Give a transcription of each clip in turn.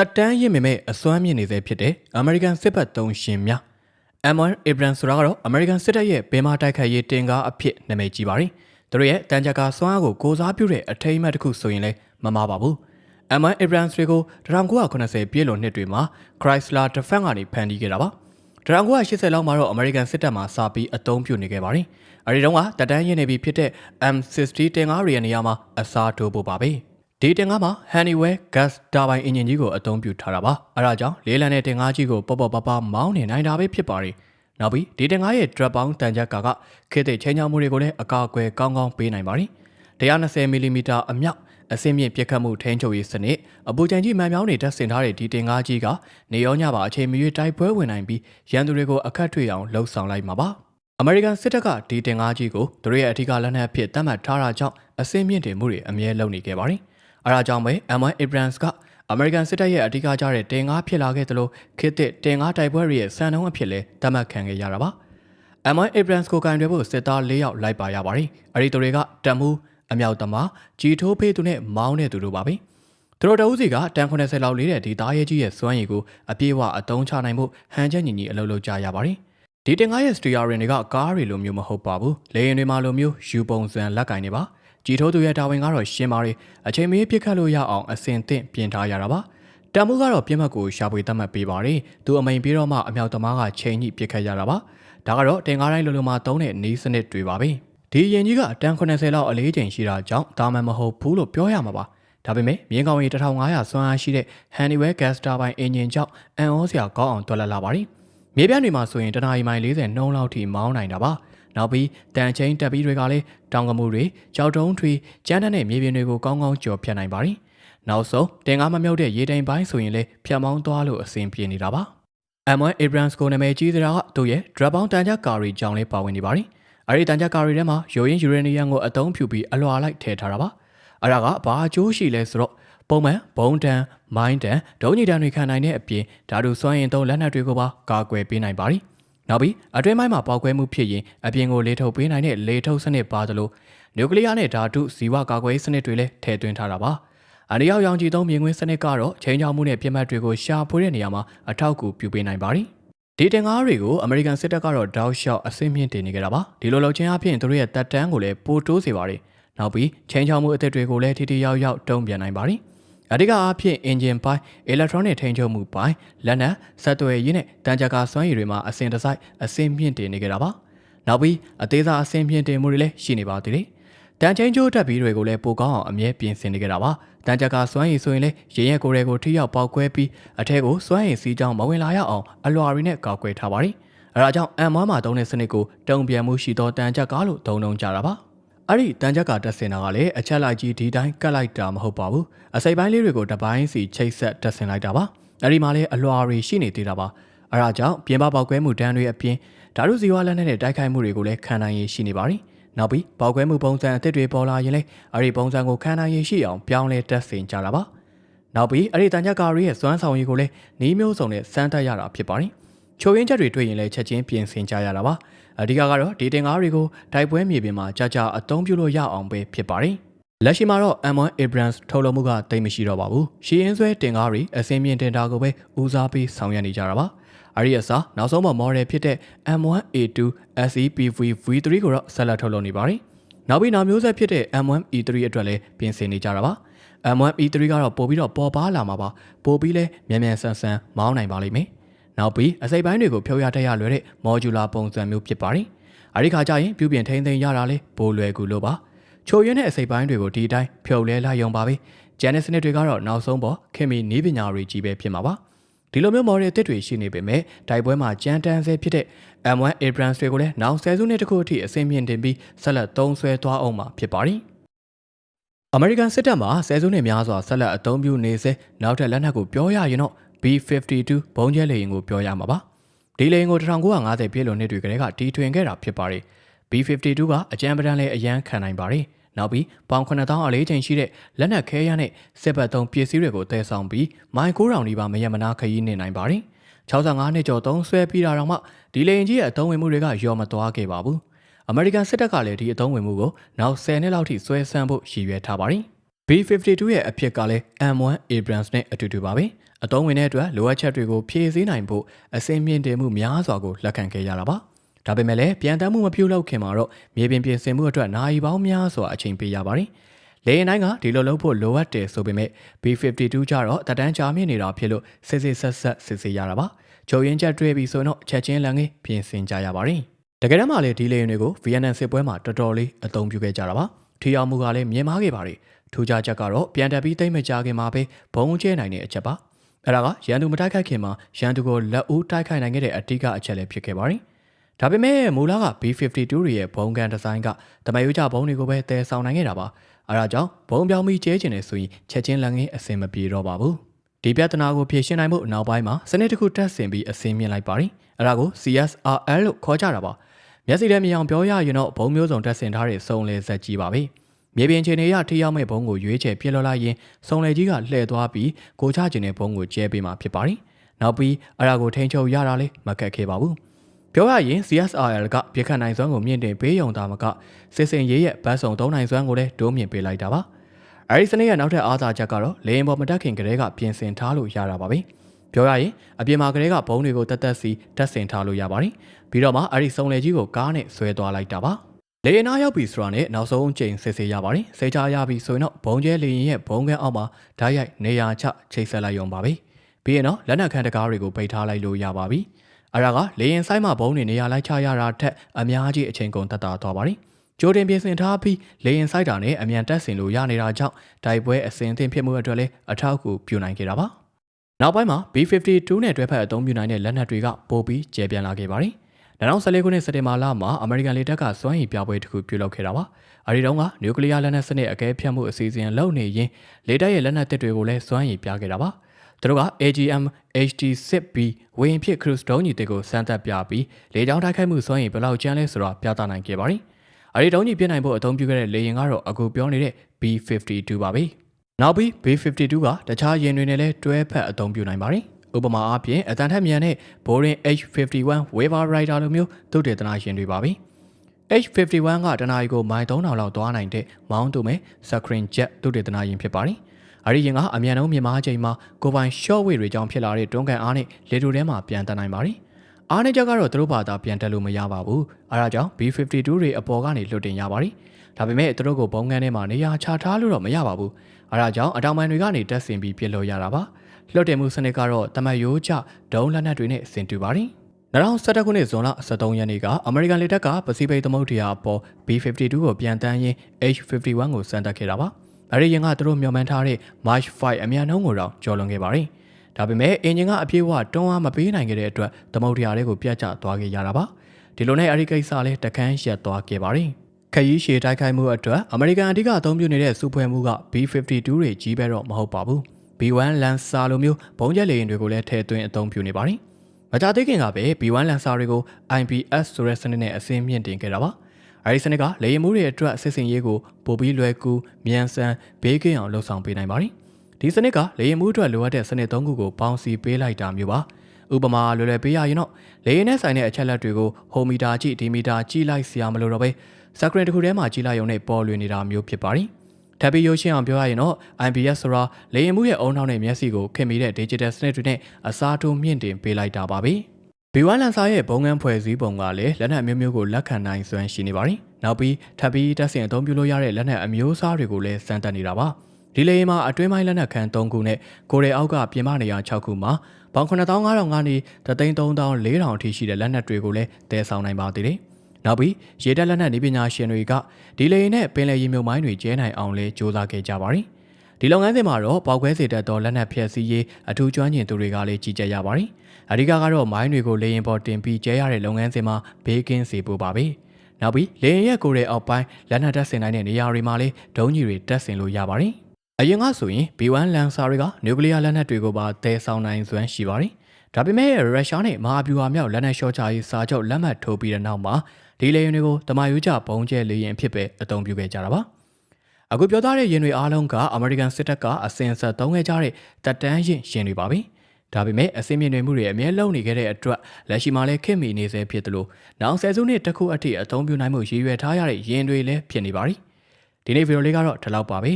တက်တန်းရင့်ပေမဲ့အစွမ်းမြင့်နေသေးဖြစ်တဲ့အမေရိကန်စစ်ဘက်သုံးရှင်များ M1 Abrams ဆိုတာကတော့အမေရိကန်စစ်တပ်ရဲ့ဘယ်မှာတိုက်ခိုက်ရေးတင်ကားအဖြစ်နာမည်ကြီးပါတယ်။သူတို့ရဲ့တန်ကြပ်ကာစွမ်းအားကိုကိုစားပြုတဲ့အထိမ်းအမှတ်တစ်ခုဆိုရင်လည်းမမှားပါဘူး။ M1 Abrams တွေကို1980ပြည့်လွန်နှစ်တွေမှာ Chrysler Defense ကနေဖန်တီးခဲ့တာပါ။1980လောက်မှာတော့အမေရိကန်စစ်တပ်မှစာပြီးအသုံးပြုနေခဲ့ပါတယ်။အဲဒီတုန်းကတက်တန်းရင့်နေပြီဖြစ်တဲ့ M60 တင်ကားတွေရဲ့နေရာမှာအစားထိုးဖို့ပါပဲ။ ဒီတင်ကားမှာ Honeywell gas turbine engine ကြီးကိုအသုံးပြုထားတာပါအဲဒါကြောင့်လေးလံတဲ့တင်ကားကြီးကိုပေါ့ပေါ့ပါပါမောင်းနေနိုင်တာပဲဖြစ်ပါတယ်နောက်ပြီးဒီတင်ကားရဲ့ drop ပေါင်းတန်ကြပ်ကာကခေတ်သစ်ချိန်ချောင်းမှုတွေကိုလည်းအကာအကွယ်ကောင်းကောင်းပေးနိုင်ပါတယ်120 mm အမြောက်အစင်းမြင့်ပြက်ခတ်မှုထိန်းချုပ်ရေးစနစ်အပူချိန်ကြီးမှန်ပြောင်းနေတက်ဆင်ထားတဲ့ဒီတင်ကားကြီးကနေရောညပါအချိန်မရွေးတိုက်ပွဲဝင်နိုင်ပြီးရန်သူတွေကိုအခက်ထွေအောင်လှုပ်ဆောင်လိုက်မှာပါအမေရိကန်စစ်တပ်ကဒီတင်ကားကြီးကိုသူတို့ရဲ့အထူးလက်နက်အဖြစ်သတ်မှတ်ထားတာကြောင့်အစင်းမြင့်တင်မှုတွေအမြဲလုပ်နေခဲ့ပါတယ်။ အဲဒါကြောင့်ပဲ M1 Abrams ကအမေရိကန်စစ်တပ်ရဲ့အထူးကြတဲ့တင်ကားဖြစ်လာခဲ့သလိုခေတ်သစ်တင်ကားတိုက်ပွဲတွေရဲ့စံနှုန်းအဖြစ်လဲသတ်မှတ်ခံခဲ့ရတာပါ။ M1 Abrams ကိုကင်တွယ်ဖို့စစ်သား၄ယောက်လိုက်ပါရပါတယ်။အဲဒီသူတွေကတမှုအမြောက်သမားကြီးထိုးဖေးသူနဲ့မောင်းတဲ့သူတို့ပါပဲ။သူတို့တအုပ်စီကတန်80လောက်လေးတဲ့ဒီသားရဲကြီးရဲ့စွမ်းရည်ကိုအပြည့်အဝအသုံးချနိုင်ဖို့ဟန်ချက်ညီညီအလုပ်လုပ်ကြရပါတယ်။ဒီတင်ကားရဲ့စတီယာရင်တွေကကားတွေလိုမျိုးမဟုတ်ပါဘူး။လေယာဉ်တွေမှာလိုမျိုးယူပုံစံလက်ကင်နေပါ။ ကြည်ထိုးသူရဲ့တာဝန်ကတော့ရှင်းပါတယ်အချိန်မီးပြစ်ခတ်လို့ရအောင်အစင်သင့်ပြင်ထားရတာပါတံမှုကတော့ပြစ်မှတ်ကိုရှာဖွေသတ်မှတ်ပေးပါတယ်သူအမိန်ပြီးတော့မှအမြောက်သမားကချိန်ညှိပြစ်ခတ်ရတာပါဒါကတော့တင်ကားတိုင်းလိုလိုမှာသုံးတဲ့နီးစနစ်တွေပါပဲဒီရင်ကြီးကတန်80လောက်အလေးချိန်ရှိတာကြောင့်ဒါမှမဟုတ်ဘူးလို့ပြောရမှာပါဒါပေမဲ့မြင်းကောင်ရီ1500စွမ်းအားရှိတဲ့ Honeywell gas turbine engine ကြောင့်အန်အောစရာကောင်းအောင်တွက်လက်လာပါတယ်မြေပြန့်တွေမှာဆိုရင်တနအီမိုင်40နှုန်းလောက်ထိမောင်းနိုင်တာပါ နောက်ပြီးတန်ချင်းတက်ပြီးတွေကလည်းတောင်ကမှုတွေကြောက်တုံးထွေကျန်းတဲ့မြေပြင်တွေကိုကောင်းကောင်းကြော်ဖြတ်နိုင်ပါတယ်။နောက်ဆုံးတင်ကားမမြုပ်တဲ့ရေတိမ်ပိုင်းဆိုရင်လည်းဖြတ်မောင်းသွားလို့အဆင်ပြေနေတာပါ။ M1 Abrams ကိုနာမည်ကြီးစရာကသူ့ရဲ့ drop down တန်ကြကာရီကြောင့်လည်းပါဝင်နေပါတယ်။အဲဒီတန်ကြကာရီထဲမှာရိုရင်းယူရေနီယံကိုအသုံးပြုပြီးအလွှာလိုက်ထည့်ထားတာပါ။အဲ့ဒါကဘာအကျိုးရှိလဲဆိုတော့ပုံမှန်ဘုံတန်မိုင်းတန်ဒုံးညတန်တွေခံနိုင်တဲ့အပြင်ဓာတုစွမ်းအင်သုံးလက်နက်တွေကိုပါကာကွယ်ပေးနိုင်ပါတယ်။ နောက်ပြီးအတွင်းပိုင်းမှာပေါက်ကွဲမှုဖြစ်ရင်အပြင်ကိုလေထုတ်ပေးနိုင်တဲ့လေထုတ်စနစ်ပါသလိုနျူကလ িয়ার နဲ့ဓာတုဇီဝကာကွယ်စနစ်တွေလည်းထည့်သွင်းထားတာပါအနီရောက်ရောင်ခြည်သုံးမြင်ကွင်းစနစ်ကတော့ချိန်ချောက်မှုနဲ့ပြစ်မှတ်တွေကိုရှာဖွေတဲ့နေရာမှာအထောက်အကူပြုပေးနိုင်ပါတယ်ဒီတင်ကားတွေကိုအမေရိကန်စစ်တပ်ကတော့တောက်လျှောက်အစိမ့်မြင့်တင်နေကြတာပါဒီလိုလုပ်ခြင်းအပြင်သူတို့ရဲ့တပ်တန်းကိုလည်းပိုတိုးစေပါတယ်နောက်ပြီးချိန်ချောက်မှုအသစ်တွေကိုလည်းထိထိရောက်ရောက်တုံ့ပြန်နိုင်ပါတယ် အဓိကအားဖြင့် engine ပိုင်း electronic ထိန်းချုပ်မှုပိုင်းလက်နက်ဆက်သွယ်ရေးနဲ့တန်ကြကာစွမ်းရည်တွေမှာအစဉ်တစိုက်အဆင့်မြင့်တင်နေကြတာပါနောက်ပြီးအသေးစားအဆင့်မြင့်တင်မှုတွေလည်းရှိနေပါသေးတယ်တန်ချင်းကျိုးတက်ပြီးတွေကိုလည်းပိုကောင်းအောင်အမြဲပြင်ဆင်နေကြတာပါတန်ကြကာစွမ်းရည်ဆိုရင်လည်းရရင်ကိုယ်တွေကိုထိရောက်ပေါက်ကွဲပြီးအထက်ကိုစွမ်းရည်စီးကြောင်းမဝင်လာရအောင်အလွှာတွေနဲ့ကောက်ကွယ်ထားပါတယ်အဲဒါကြောင့် M1 မှာသုံးတဲ့စနစ်ကိုတုံ့ပြန်မှုရှိသောတန်ကြကာလို့သုံးနှုန်းကြတာပါ အဲ့ဒီတန်ကြက်ကတက်စင်တာကလည်းအချက်လိုက်ကြီးဒီတိုင်းကတ်လိုက်တာမဟုတ်ပါဘူးအစိပ်ပိုင်းလေးတွေကိုတပိုင်းစီချိတ်ဆက်တက်စင်လိုက်တာပါအဲ့ဒီမှာလည်းအလွှာတွေရှိနေသေးတာပါအဲ့ဒါကြောင့်ပြင်ပပေါက်ကွဲမှုတန်းတွေအပြင်ဓာတုဇီဝလက်နက်နဲ့တိုက်ခိုက်မှုတွေကိုလည်းခံနိုင်ရရှိနေပါတယ်နောက်ပြီးပေါက်ကွဲမှုပုံစံအသစ်တွေပေါ်လာရင်လည်းအဲ့ဒီပုံစံကိုခံနိုင်ရရှိအောင်ပြောင်းလဲတက်စင်ကြတာပါနောက်ပြီးအဲ့ဒီတန်ကြက်ကာရီရဲ့စွမ်းဆောင်ရည်ကိုလည်းနှီးမျိုးစုံနဲ့စမ်းသပ်ရတာဖြစ်ပါတယ်ချိုရင်းချက်တွေတွေ့ရင်လည်းချက်ချင်းပြင်ဆင်ကြရတာပါ အဓိကကတော့ဒီတင်ကားတွေကိုတိုက်ပွဲမြေပြင်မှာကြာကြာအသုံးပြုလို့ရအောင်ပဲဖြစ်ပါတယ်လက်ရှိမှာတော့ M1 Abrams ထုတ်လုပ်မှုကတိတ်မရှိတော့ပါဘူးရှီရင်ဆွဲတင်ကားတွေအစင်းမြင့်တင်တာကိုပဲဦးစားပေးဆောင်ရွက်နေကြတာပါအရီအစားနောက်ဆုံးမှ model ဖြစ်တဲ့ M1A2 SEPV V3 ကိုတော့ဆက်လက်ထုတ်လုပ်နေပါတယ်နောက်ပြီးနောက်မျိုးဆက်ဖြစ်တဲ့ M1E3 အတွက်လည်းပြင်ဆင်နေကြတာပါ M1E3 ကတော့ပို့ပြီးတော့ပေါ်ပါလာမှာပါပို့ပြီးလဲမြန်မြန်ဆန်ဆန်မောင်းနိုင်ပါလိမ့်မယ် နောက်ပြီးအစိပ်ပိုင်းတွေကိုဖြုတ်ရတက်ရလွယ်တဲ့ modular ပုံစံမျိုးဖြစ်ပါတယ်။အဲဒီခါကျရင်ပြုပြင်ထိန်းသိမ်းရတာလေပိုလွယ်ကူလို့ပါ။ချိုရင်းတဲ့အစိပ်ပိုင်းတွေကိုဒီတိုင်းဖြုတ်လဲလိုက်ရုံပါပဲ။ကျန်တဲ့စနစ်တွေကတော့နောက်ဆုံးပေါ်ခင်မီနီးပညာတွေကြီးပဲဖြစ်မှာပါ။ဒီလိုမျိုး model အသစ်တွေရှိနေပေမဲ့တိုက်ပွဲမှာကြမ်းတမ်းဆဲဖြစ်တဲ့ M1 Abrams တွေကိုလည်းနောက်ဆယ်စုနှစ်တခုအထိအဆင့်မြင့်တင်ပြီးဆက်လက်သုံးဆွဲသွားအောင်မှာဖြစ်ပါတယ်။အမေရိကန်စစ်တပ်မှာဆယ်စုနှစ်များစွာဆက်လက်အသုံးပြုနေစေနောက်ထပ်လက်နက်ကိုပြောရရင်တော့ B52 ဘုံကျဲလေယာဉ်ကိုပြောရမှာပါဒီလေယာဉ်ကို1950ပြည့်လွန်နှစ်တွေကတည်းကတီထွင်ခဲ့တာဖြစ်ပါတယ် B52 ကအကြမ်းပဒံလဲအရန်ခံနိုင်ပါတယ်နောက်ပြီးပေါင်9000အလေးချိန်ရှိတဲ့လက်နက်ခဲရနဲ့စစ်ဘက်သုံးပစ္စည်းတွေကိုတည်ဆောင်ပြီးမိုင်900နီးပါးမရမနာခရီးနေနိုင်ပါတယ်65နှစ်ကျော်သုံးဆွဲပြီးတာတော့မှဒီလေယာဉ်ကြီးရဲ့အသုံးဝင်မှုတွေကရောမသွားခဲ့ပါဘူးအမေရိကန်စစ်တပ်ကလည်းဒီအသုံးဝင်မှုကိုနောက်10နှစ်လောက်ထိဆွဲဆန့်ဖို့ရည်ရွယ်ထားပါတယ် B52 ရဲ့အဖြစ်ကလည်း M1 Abrams နဲ့အတူတူပါပဲအသုံးဝင်တဲ့အတွက်လိုအပ်ချက်တွေကိုဖြည့်ဆည်းနိုင်ဖို့အစင်းမြင့်တင်မှုများစွာကိုလက်ခံခဲ့ရတာပါဒါပေမဲ့လည်းပြန်တမ်းမှုမပြုလုပ်ခင်မှာတော့မြေပြင်ပြင်ဆင်မှုအတွက်နိုင်ပေါင်းများစွာအချိန်ပေးရပါတယ်လေရင်တိုင်းကဒီလိုလုပ်ဖို့လိုအပ်တယ်ဆိုပေမဲ့ B52 ကျတော့တက်တန်းကြာမြင့်နေတာဖြစ်လို့စစ်စစ်ဆက်ဆက်စစ်စစ်ရတာပါဂျိုရင်ချက်တွေ့ပြီဆိုတော့ချက်ချင်းလန်ကြီးပြင်ဆင်ကြရပါတယ်တကယ်တမ်းမှလည်းဒီလေရင်တွေကိုဗီယက်နမ်စစ်ပွဲမှာတော်တော်လေးအသုံးပြုခဲ့ကြတာပါထီအောင်မှုကလည်းမြင်မာခဲ့ပါတယ် ထူးခြားချက်ကတော့ပြန်တက်ပြီးတိတ်မကြခင်မှာပဲဘုံကျဲနိုင်တဲ့အချက်ပါအဲ့ဒါကရန်သူမတိုက်ခိုက်ခင်မှာရန်သူကိုလက်ဦးတိုက်ခိုက်နိုင်ခဲ့တဲ့အတိကအချက်လည်းဖြစ်ခဲ့ပါတယ်ဒါပေမဲ့မူလာက B52 တွေရဲ့ဘုံကန်ဒီဇိုင်းကတမယုကြဘုံတွေကိုပဲတည်ဆောင်နိုင်ခဲ့တာပါအဲဒါကြောင့်ဘုံပြောင်းပြီးကျဲကျင်နေဆိုရင်ချက်ချင်းလက်ငင်းအစင်မပြေတော့ပါဘူးဒီပြဿနာကိုဖြေရှင်းနိုင်ဖို့နောက်ပိုင်းမှာစနစ်တစ်ခုတက်ဆင်ပြီးအစင်းမြင့်လိုက်ပါတယ်အဲဒါကို CSRL လို့ခေါ်ကြတာပါမျက်စိထဲမြင်အောင်ပြောရရင်တော့ဘုံမျိုးစုံတက်ဆင်ထားတဲ့စုံလေဇက်ကြီးပါပဲ မြေပြင်ခြေနေရထိရောက်မဲ့ဘုံကိုရွေးချယ်ပြစ်လောလိုက်ရင်စုံလေကြီးကလှည့်သွားပြီးကိုချကျင်တဲ့ဘုံကိုကျဲပေးမှာဖြစ်ပါတယ်နောက်ပြီးအရာကိုထိန်းချုပ်ရတာလေးမကတ်ခဲ့ပါဘူးပြောရရင် CSRL ကပြစ်ခတ်နိုင်စွမ်းကိုမြင့်တင်ပေးယုံတာမကစစ်စင်ရေးရဲ့ဘတ်စုံ၃နိုင်စွမ်းကိုလည်းတိုးမြင့်ပေးလိုက်တာပါအဲဒီစနစ်ရဲ့နောက်ထပ်အားသာချက်ကတော့လေရင်ပေါ်မတက်ခင်ကလေးကပြင်ဆင်ထားလို့ရတာပါပဲပြောရရင်အပြင်မှာကလေးကဘုံတွေကိုတက်တက်စီတက်ဆင်ထားလို့ရပါတယ်ပြီးတော့မှအဲဒီစုံလေကြီးကိုကားနဲ့ဆွဲသွားလိုက်တာပါ လေရင်နာရောက်ပြီဆိုတာနဲ့နောက်ဆုံးချိန်စစ်ဆေးရပါတယ်စေချာရပြီဆိုရင်တော့ဘုံကျဲလေရင်ရဲ့ဘုံကန်းအောက်မှာဓာတ်ရိုက်နေရာချချိတ်ဆက်လိုက်ရုံပါပဲပြီးရင်တော့လက်နက်ခန်းတကားတွေကိုပိတ်ထားလိုက်လို့ရပါပြီအဲ့ဒါကလေရင်ဆိုင်မှာဘုံတွေနေရာလိုက်ချရတာထက်အများကြီးအချိန်ကုန်သက်သာသွားပါတယ်ကြိုတင်ပြင်ဆင်ထားပြီးလေရင်ဆိုင်တာနဲ့အမြန်တက်ဆင်လို့ရနေတာကြောင့်တိုက်ပွဲအစင်အသင့်ဖြစ်မှုအတွက်လည်းအထောက်အကူပြုနိုင်ခဲ့တာပါနောက်ပိုင်းမှာ B52 နဲ့တွဲဖက်အသုံးပြုနိုင်တဲ့လက်နက်တွေကပိုပြီးကျယ်ပြန့်လာခဲ့ပါတယ် 2014ခုနှစ်စက်တင်ဘာလမှာအမေရိကန်လေတပ်ကစွမ်းရည်ပြပွဲတစ်ခုပြုလုပ်ခဲ့တာပါ။အဲဒီတုန်းကနျူကလ িয়ার လက်နက်စနစ်အကဲဖြတ်မှုအစီအစဉ်လုပ်နေရင်လေတပ်ရဲ့လက်နက်တစ်တွေကိုလည်းစွမ်းရည်ပြခဲ့တာပါ။သူတို့က AGM HD6B ဝင်းဖြစ်ခရုစ်ဒုံးကြီးတွေကိုစမ်းသပ်ပြပြီးလေကြောင်းတိုက်ခိုက်မှုစွမ်းရည်ဘယ်လောက်ကျန်းလဲဆိုတာပြသနိုင်ခဲ့ပါတယ်။အဲဒီဒုံးကြီးပြစ်နိုင်ဖို့အသုံးပြုခဲ့တဲ့လေယာဉ်ကတော့အခုပြောနေတဲ့ B52 ပါပဲ။နောက်ပြီး B52 ကတခြားယာဉ်တွေနဲ့လည်းတွဲဖက်အသုံးပြုနိုင်ပါတယ်။ ဥပမာအားဖြင့်အတန်ထက်မြန်တဲ့ Boring H51 Weaver Rider လိုမျိုးသုတေသနရှင်တွေပါပဲ။ H51 ကတနအီကိုမိုင်3000လောက်သွားနိုင်တဲ့မောင်းတူမဲ့ Screen Jet သုတေသနရှင်ဖြစ်ပါတယ်။အဲဒီရင်ကအမြန်ဆုံးမြန်မာချိန်မှာကိုပိုင် short way တွေကြောင့်ဖြစ်လာတဲ့တွန်းကန်အားနဲ့လေတူထဲမှာပြန်တက်နိုင်ပါတယ်။အားနဲ့ချက်ကတော့သူတို့ဘာသာပြန်တက်လို့မရပါဘူး။အဲဒါကြောင့် B52 တွေအပေါ်ကနေလွတ်တင်ရပါတယ်။ဒါပေမဲ့သူတို့ကိုဘုံငန်းထဲမှာနေရာချထားလို့တော့မရပါဘူး။အဲဒါကြောင့်အတောင်ပံတွေကနေတက်ဆင်ပြီးပြစ်လို့ရတာပါ။ လွှတ်တင်မှုစနစ်ကတော့တမတ်ရိုးကျဒုံးလက်နက်တွေနဲ့ဆင်တူပါတယ်။2017ခုနှစ်ဇွန်လ23ရက်နေ့ကအမေရိကန်လေတပ်ကပစိဖိတ်သမုဒ္ဒရာအပေါ် B52 ကိုပြန်တန်းရင်း H51 ကိုစမ်းသပ်ခဲ့တာပါ။အဲဒီရင်ကသူတို့မျှော်မှန်းထားတဲ့ March 5အမြန်နှုန်းကိုတော့ကျော်လွန်ခဲ့ပါတယ်။ဒါပေမဲ့အင်ဂျင်ကအပြည့်အဝတွန်းအားမပေးနိုင်ခဲ့တဲ့အတွက်သမုဒ္ဒရာတွေကိုပြတ်ကျသွားခဲ့ရတာပါ။ဒီလိုနဲ့အဲဒီကိစ္စလည်းတခန်းရက်သွားခဲ့ပါတယ်။ခရီးရှည်တိုက်ခိုက်မှုအတွက်အမေရိကန်အဓိကအသုံးပြုနေတဲ့စူဖွဲ့မှုက B52 တွေကြီးပဲတော့မဟုတ်ပါဘူး။ B1 Lancer လိုမျိုးဘုံကျက်လေယာဉ်တွေကိုလည်းထည့်သွင်းအသုံးပြုနေပါတယ်။မကြသေးခင်ကပဲ B1 Lancer တွေကို IPS ဆိုတဲ့စနစ်နဲ့အစင်းမြင့်တင်ခဲ့တာပါ။အဲဒီစနစ်ကလေယာဉ်မှုတွေအတွက်စစ်စင်ရေးကိုပိုပြီးလွယ်ကူမြန်ဆန်ဘေးကင်းအောင်လှုပ်ဆောင်ပေးနိုင်ပါတယ်။ဒီစနစ်ကလေယာဉ်မှုအတွက်လိုအပ်တဲ့စနစ်သုံးခုကိုပေါင်းစည်းပေးလိုက်တာမျိုးပါ။ဥပမာလွယ်လွယ်ပေးရရင်တော့လေယာဉ်နဲ့ဆိုင်တဲ့အချက်လက်တွေကိုဟိုမီတာကြည့်ဒီမီတာကြည့်လိုက်စရာမလိုတော့ပဲစကရင်တစ်ခုထဲမှာကြည့်လိုက်ရုံနဲ့ပေါ်လွင်နေတာမျိုးဖြစ်ပါတယ်။ ထပ်ပြီးရုပ်ရှင်အောင်ပြောရရင်တော့ IPS ဆိုတာလေယာဉ်မှုရဲ့အုံနောက်နဲ့မျက်စိကိုခင်မိတဲ့ digital စနစ်တွေနဲ့အစားထိုးမြင့်တင်ပေးလိုက်တာပါပဲ။ B1 လန်ဆာရဲ့ဘုံငန်းဖွဲ့စည်းပုံကလည်းလက်နက်မျိုးမျိုးကိုလက်ခံနိုင်စွမ်းရှိနေပါတယ်။နောက်ပြီးထပ်ပြီးတက်ဆင်အသုံးပြုလို့ရတဲ့လက်နက်အမျိုးအစားတွေကိုလည်းစမ်းသပ်နေတာပါ။ဒီလေယာဉ်မှာအတွင်းပိုင်းလက်နက်ခန်း3ခုနဲ့ကိုရီအောက်ကပြင်ပနေရာ6ခုမှာပေါင်9500ကနေ33400အထိရှိတဲ့လက်နက်တွေကိုလည်းတည်ဆောင်နိုင်ပါသေးတယ်။ နောက်ပြီးရေတက်လက်နက်နေပညာရှင်တွေကဒီလေရင်နဲ့ပင်လယ်ရေမြုပ်မိုင်းတွေကျဲနိုင်အောင်လဲစ조사ခဲ့ကြပါတယ်။ဒီလုပ်ငန်းစဉ်မှာတော့ပေါက်ကွဲစေတတ်သောလက်နက်ဖျက်ဆီးရေးအထူးကျွမ်းကျင်သူတွေကလည်းကြီးကြပ်ရပါတယ်။အဓိကကတော့မိုင်းတွေကိုလေရင်ပေါ်တင်ပြီးကျဲရတဲ့လုပ်ငန်းစဉ်မှာဘေးကင်းစေဖို့ပါပဲ။နောက်ပြီးလေရင်ရဲ့ကိုယ်ရဲ့အောက်ပိုင်းလက်နက်တက်ဆင်နိုင်တဲ့နေရာတွေမှာလည်းဒုံးကြီးတွေတက်ဆင်လို့ရပါတယ်။အရင်ကဆိုရင် B1 လန်ဆာတွေကနျူကလ িয়ার လက်နက်တွေကိုပါတည်ဆောင်နိုင်စွမ်းရှိပါတယ်။ ဒါပေမဲ့ရုရှားနဲ့မဟာဗျူဟာမြောက်လက်နက်ရှော့ချရေးစာချုပ်လက်မှတ်ထိုးပြီးတဲ့နောက်မှာဒီလေယာဉ်တွေကိုတမယိုးကြပုံကျဲလေယာဉ်အဖြစ်ပဲအသုံးပြုခဲ့ကြတာပါအခုပြောသားတဲ့ယာဉ်တွေအားလုံးကအမေရိကန်စစ်တပ်ကအစင်ဆက်သုံးခဲ့ကြတဲ့တပ်တန်းရင်ယာဉ်တွေပါပဲဒါပေမဲ့အစင်းမြင့်တွေမှုတွေအမြဲလုံနေခဲ့တဲ့အတွက်လက်ရှိမှာလည်းခင်မီနေစေဖြစ်သလိုနောက်ဆယ်စုနှစ်တစ်ခုအထိအသုံးပြုနိုင်မှုရည်ရွယ်ထားရတဲ့ယာဉ်တွေလည်းဖြစ်နေပါပြီဒီနေ့ဗီဒီယိုလေးကတော့ဒီလောက်ပါပဲ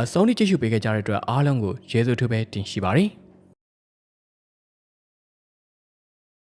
အဆုံးထိကြည့်ရှုပေးခဲ့ကြတဲ့အတွက်အားလုံးကိုကျေးဇူးထူးပဲတင်ရှိပါတယ်